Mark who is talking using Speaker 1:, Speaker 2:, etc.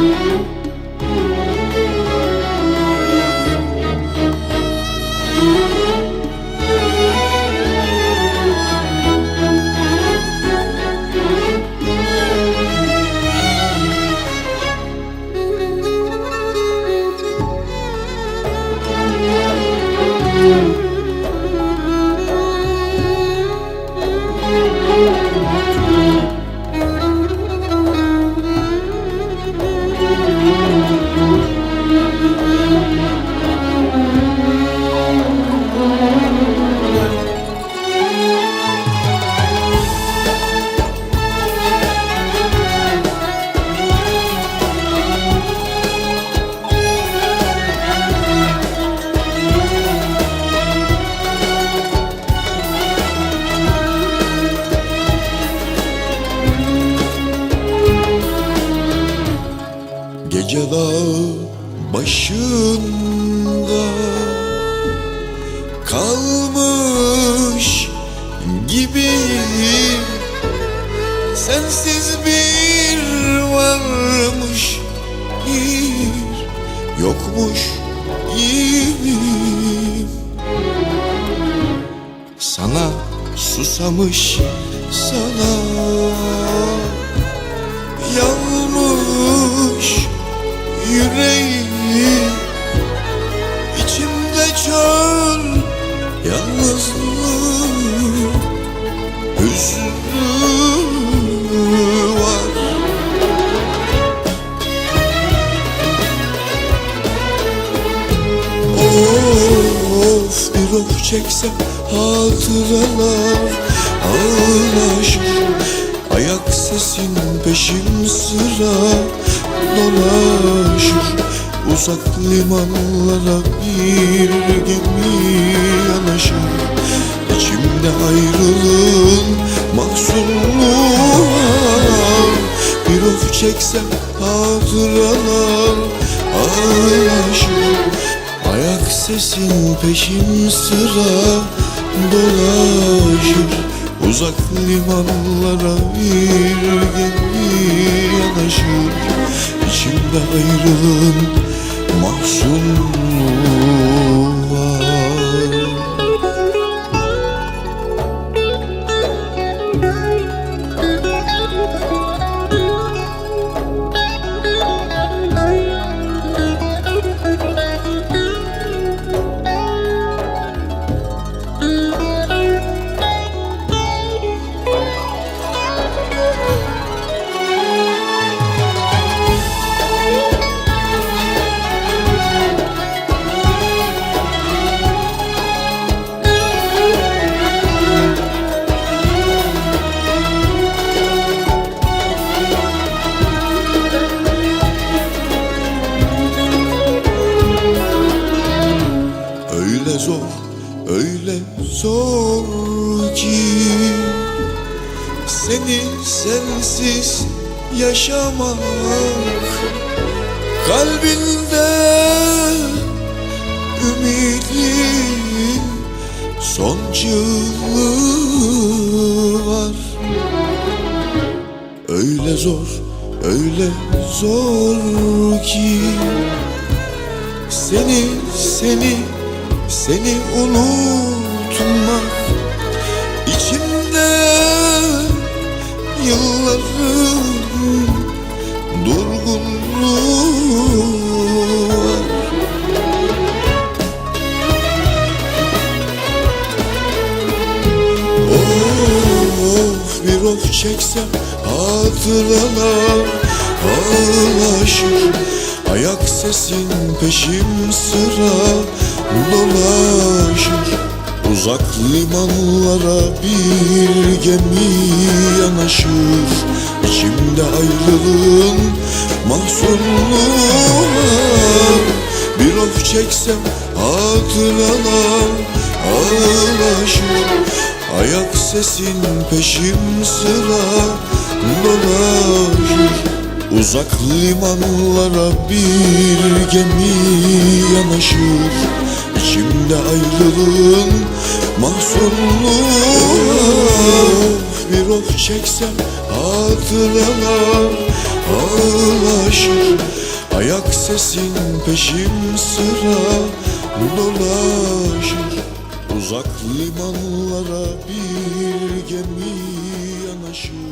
Speaker 1: Thank you. Dağ başında kalmış gibiyim Sensiz bir varmış bir yokmuş gibiyim Sana susamış sana Of bir of çeksem hatıralar ağlaşır. Ayak sesin peşim sıra dolaşır. Uzak limanlara bir gemi yanaşır. İçimde ayrılığın mahzunluğu Bir of çeksem hatıralar ağlaşır sesin peşim sıra dolaşır. Uzak limanlara bir gemi yanaşır. İçimde ayrılığın mahzunluğu Öyle zor, öyle zor ki Seni sensiz yaşamak Kalbinde ümidin son var. Öyle zor, öyle zor ki seni, seni, seni unutmak içimde yılların durgunluğu var. Of bir of çeksem hatıralar ağlaşır Ayak sesin peşim sıra dolaşır Uzak limanlara bir gemi yanaşır İçimde ayrılığın mahzunluğu Bir of çeksem hatıralar ağlaşır Ayak sesin peşim sıra dolaşır Uzak limanlara bir gemi yanaşır. İçimde ayrılığın mahzunluğu. Bir of çeksem hatıralar ağırlaşır Ayak sesin peşim sıra dolaşır. Uzak limanlara bir gemi yanaşır